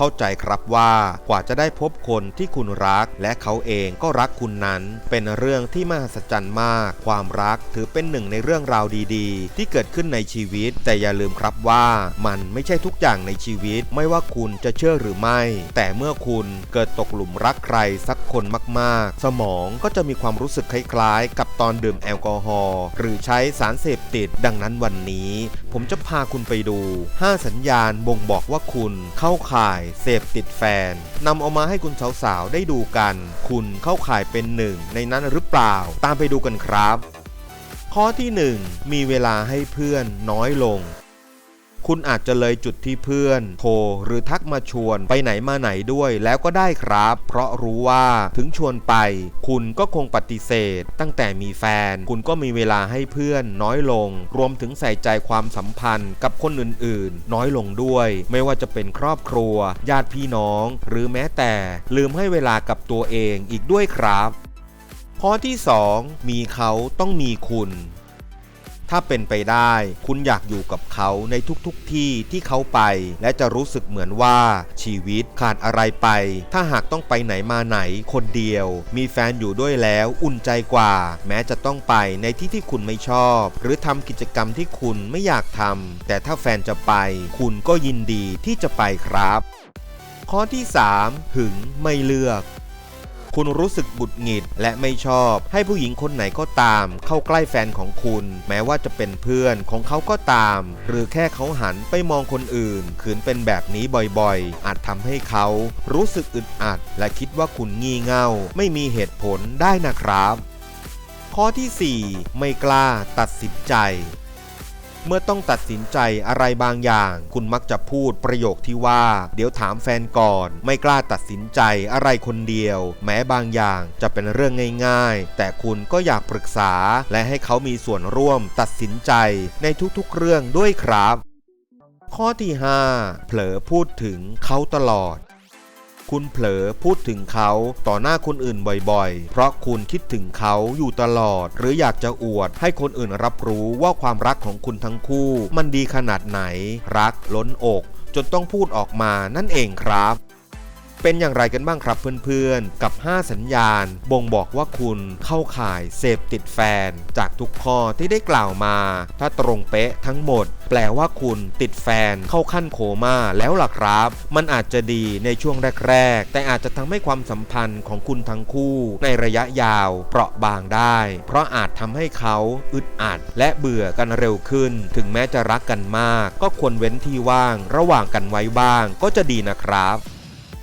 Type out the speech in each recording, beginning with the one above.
เข้าใจครับว่ากว่าจะได้พบคนที่คุณรัก และเขาเองก็รักคุณนั้น เป็นเรื่องที่มหัศจรรย์มาก ความรักถือเป็นหนึ่งในเรื่องราวดีๆ ที่เกิดขึ้นในชีวิต แต่อย่าลืมครับว่ามันไม่ใช่ทุกอย่างในชีวิต ไม่ว่าคุณจะเชื่อหรือไม่ แต่เมื่อคุณเกิดตกหลุมรักใครสักคนมากๆ สมองก็จะมีความรู้สึกคล้ายๆ กับตอนดื่มแอลกอฮอล์หรือใช้สารเสพติด ดังนั้นวันนี้ ผมจะพาคุณไปดู 5 สัญญาณบ่งบอกว่าคุณเข้าข่ายเสพติดแฟนนำเอามาให้คุณสาวๆ ได้ดูกัน คุณเข้าข่ายเป็นหนึ่งในนั้นหรือเปล่า ตามไปดูกันครับ ข้อที่ 1 มีเวลาให้เพื่อนน้อยลง คุณอาจจะเลยจุดที่เพื่อน โทรหรือทักมาชวนไปไหนมาไหนด้วยแล้วก็ได้ครับ เพราะรู้ว่าถึงชวนไป คุณก็คงปฏิเสธ ตั้งแต่มีแฟน คุณก็มีเวลาให้เพื่อนน้อยลง รวมถึงใส่ใจความสัมพันธ์กับคนอื่นๆ น้อยลงด้วย ไม่ว่าจะเป็นครอบครัว ญาติพี่น้อง หรือแม้แต่ลืมให้เวลากับตัวเองอีกด้วยครับข้อที่ 2 มีเขาต้องมีคุณ ถ้าเป็นไปได้ คุณอยากอยู่กับเขาในทุกๆทที่ที่เขาไป และจะรู้สึกเหมือนว่าชีวิตขาดอะไรไป ถ้าหากต้องไปไหนมาไหนคนเดียว มีแฟนอยู่ด้วยแล้วอุ่นใจกว่า แม้จะต้องไปในที่ที่คุณไม่ชอบ หรือทำกิจกรรมที่คุณไม่อยากทำแต่ถ้าแฟนจะไป คุณก็ยินดีที่จะไปครับ ข้อที่ 3 หึงไม่เลือก คุณรู้สึกบุดหงิดและไม่ชอบ ให้ผู้หญิงคนไหนก็ตาม เข้าใกล้แฟนของคุณ แม้ว่าจะเป็นเพื่อนของเขาก็ตาม หรือแค่เขาหันไปมองคนอื่นขืนเป็นแบบนี้บ่อยๆ อาจทำให้เขารู้สึกอึดอัด และคิดว่าคุณงี่เง่า ไม่มีเหตุผลได้นะครับ ข้อที่ 4 ไม่กล้าตัดสินใจ เมื่อต้องตัดสินใจอะไรบางอย่าง คุณมักจะพูดประโยคที่ว่า เดี๋ยวถามแฟนก่อน ไม่กล้าตัดสินใจอะไรคนเดียว แม้บางอย่างจะเป็นเรื่องง่าย ๆ แต่คุณก็อยากปรึกษา และให้เขามีส่วนร่วมตัดสินใจในทุกๆเรื่องด้วยครับ ข้อที่ 5 เผลอพูดถึงเขาตลอด คุณเผลอพูดถึงเขาต่อหน้าคนอื่นบ่อยๆ เพราะคุณคิดถึงเขาอยู่ตลอด หรืออยากจะอวดให้คนอื่นรับรู้ว่าความรักของคุณทั้งคู่ มันดีขนาดไหน รักล้นอก จนต้องพูดออกมานั่นเองครับ เป็นอย่างไรกันบ้างครับเพื่อนๆ กับ 5 สัญญาณ บ่งบอกว่าคุณเข้าข่ายเสพติดแฟน จากทุกข้อที่ได้กล่าวมา ถ้าตรงเป๊ะทั้งหมด แปลว่าคุณติดแฟนเข้าขั้นโคม่าแล้วล่ะครับ มันอาจจะดีในช่วงแรกๆ แต่อาจจะทำให้ความสัมพันธ์ของคุณทั้งคู่ ในระยะยาวเปราะบางได้ เพราะอาจทำให้เขาอึดอัด และเบื่อกันเร็วขึ้น ถึงแม้จะรักกันมาก ก็ควรเว้นที่ว่าง ระหว่างกันไว้บ้างก็จะดีนะครับ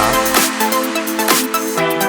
ับ